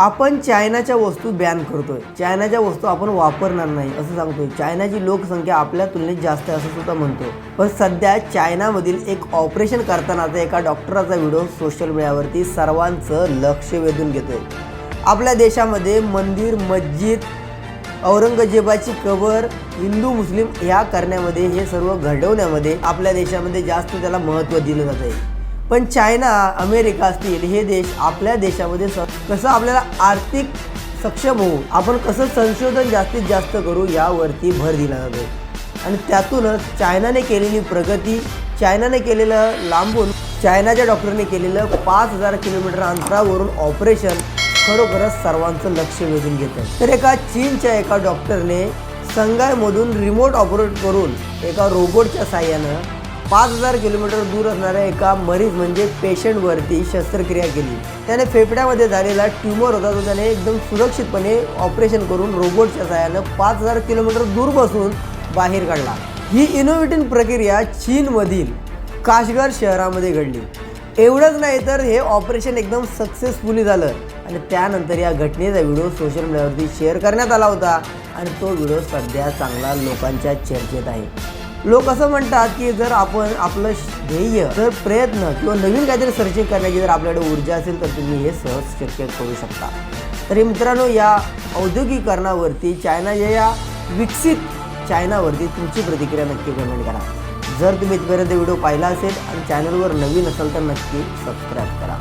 आपण चायनाच्या वस्तू बॅन करतोय. चायनाच्या वस्तू आपण वापरणार नाही असं सांगतोय. चायनाची लोकसंख्या आपल्या तुलनेत जास्त आहे असं सुद्धा म्हणतो पण सध्या चायनामधील एक ऑपरेशन करतानाचा एका डॉक्टराचा व्हिडिओ सोशल मीडियावरती सर्वांचं लक्ष वेधून घेतोय. आपल्या देशामध्ये मंदिर मस्जिद औरंगजेबाची कबर हिंदू मुस्लिम ह्या करण्यामध्ये हे सर्व घडवण्यामध्ये आपल्या देशामध्ये जास्त त्याला महत्त्व दिलं जात आहे पण चायना अमेरिका असतील हे देश आपल्या देशामध्ये स कसं आपल्याला आर्थिक सक्षम होऊ आपण कसं संशोधन जास्तीत जास्त करू यावरती भर दिला जातो. आणि त्यातूनच चायनाने केलेली प्रगती चायनाने केलेलं लांबून चायनाच्या डॉक्टरने केलेलं पाच हजार किलोमीटर अंतरावरून ऑपरेशन खरोखरच सर्वांचं लक्ष वेधून घेतं. तर एका चीनच्या एका डॉक्टरने संघायमधून रिमोट ऑपरेट करून एका रोबोटच्या साह्यानं पाच हजार किलोमीटर दूर असणाऱ्या एका मरीज म्हणजे पेशंटवरती शस्त्रक्रिया केली. त्याने फेफड्यामध्ये झालेला ट्युमर होता तो त्याने एकदम सुरक्षितपणे ऑपरेशन करून रोबोटच्या सहाय्यानं पाच हजार किलोमीटर दूर बसून बाहेर काढला. ही इनोव्हेटिव्ह प्रक्रिया चीनमधील काशगर शहरामध्ये घडली. एवढंच नाही तर हे ऑपरेशन एकदम सक्सेसफुली झालं आणि त्यानंतर या घटनेचा व्हिडिओ सोशल मीडियावरती शेअर करण्यात आला होता आणि तो व्हिडिओ सध्या चांगला लोकांच्या चर्चेत आहे. लोक असं म्हणतात की जर आपण आपलं ध्येय जर प्रयत्न किंवा नवीन काहीतरी सर्चिंग करण्याची जर आपल्याकडे ऊर्जा असेल तर तुम्ही हे सहज शक्य करू शकता. तरी मित्रांनो या औद्योगिकरणावरती चायनाच्या या विकसित चायनावरती तुमची प्रतिक्रिया नक्की कमेंट करा. जर तुम्ही इथपर्यंत व्हिडिओ पाहिला असेल आणि चॅनलवर नवीन असाल तर नक्की सबस्क्राईब करा.